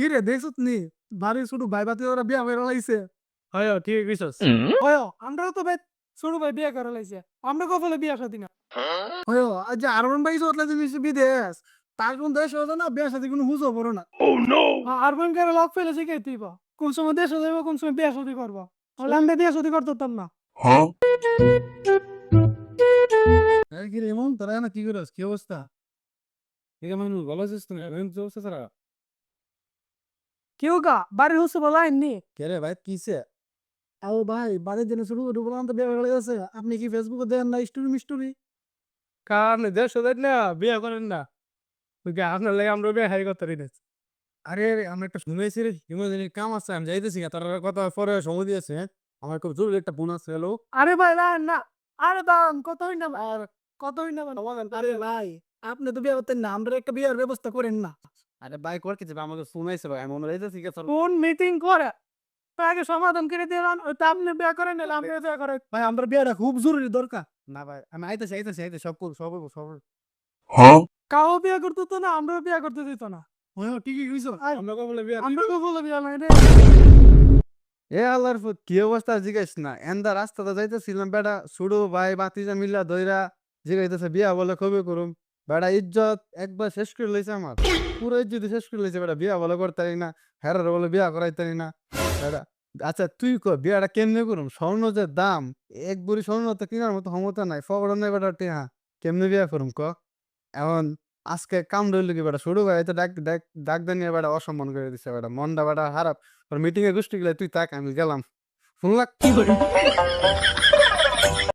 কি রে দেখছত নি? বাড়ি ছোট ভাই বাতি ওরা বিয়া করে লাইছে। হয় ঠিক কইছস। হয় আমরাও তো ভাই ছোট ভাই বিয়া করে লাইছে। আমরা কপালে বিয়া সাথী না। হয় আজ আরমান ভাই চলে জিনিস বিদেশ তার কোন দেশ হতো না বিয়া সাথী কোনো হুজো বড় না। আরমান করে লক ফেলে শিখে তুইব কোন সময় দেশ যাইব কোন সময় বিয়া সাথী করব। হলে আমরা বিয়া সাথী করতাম না। আরে কি রে এমন তোরা না কি করস কি অবস্থা? ঠিক মানুষ ভালো আছিস তো এমন অবস্থা তারা কেউ গা বাড়ির হুসে বলা নি কে রে ভাই কিসে আও ভাই বাড়ির দিনে শুরু করে বললাম তো বিয়া করে গেছে আপনি কি ফেসবুকে দেন না স্টোরি মিস্টোরি কারণ দেশ ওদের না বিয়ে করেন না ওই আপনার লাগে আমরা বিয়ে হাই করতে রেখে আরে আমরা একটা শুনেছি রে ইমার্জেন্সি কাম আছে আমি যাইতেছি তার কথা পরে সময় দিয়েছে হ্যাঁ আমার খুব জরুরি একটা ফোন আছে হ্যালো আরে ভাই না না আরে দাম কতই না আর কতই না আরে ভাই আপনি তো বিয়ে করতেন না আমরা একটা বিয়ের ব্যবস্থা করেন না আরে ভাই কর কিছু আমাকে শুনাইছে ভাই আমি মনে কে কোন মিটিং করে? তো আগে সমাধান করে দিলাম ওটা আপনি বিয়ে করেন না আমি বিয়ে করে। ভাই আমরা বিয়েটা খুব জরুরি দরকার। না ভাই আমি আইতেছি আইতেছি আইতেছি সব করব সব সব করব। কাও বিয়ে করতে তো না আমরাও বিয়ে করতে দিত না। হ্যাঁ ঠিকই কইছো। আমরা কো বলে বিয়ে আমরা তো বলে বিয়ে নাই রে। এ আল্লাহর ফুট কি অবস্থা জিজ্ঞেস না। এন্দা রাস্তাতে যাইতেছিলাম বেটা সুডু ভাই বাতিজা মিল্লা দইরা জিগাইতেছে বিয়া বলে কবে করুম। বেটা ইজ্জত একবার শেষ করে লইছে আমার। পুরো ইজ্জত শেষ করে লইছে বেটা বিয়া বলে করতে না, হেরার বলে বিয়া করাইতে না। বেটা আচ্ছা তুই ক, বিয়াটা কেমনে করুম? স্বর্ণ যে দাম, এক বুড়ি স্বর্ণ তো কেনার মতো ক্ষমতা নাই নাই বেটা টেহা। কেমনে বিয়া করুম ক? এখন আজকে কাম রইল কি বেটা শুরু ভাই তো ডাক ডাক ডাক দানিয়ে বেটা অসম্মান করে দিছে বেটা মনটা বেটা খারাপ। মিটিং এ গোষ্ঠী গেলে তুই তাক, আমি গেলাম। শুনলাম?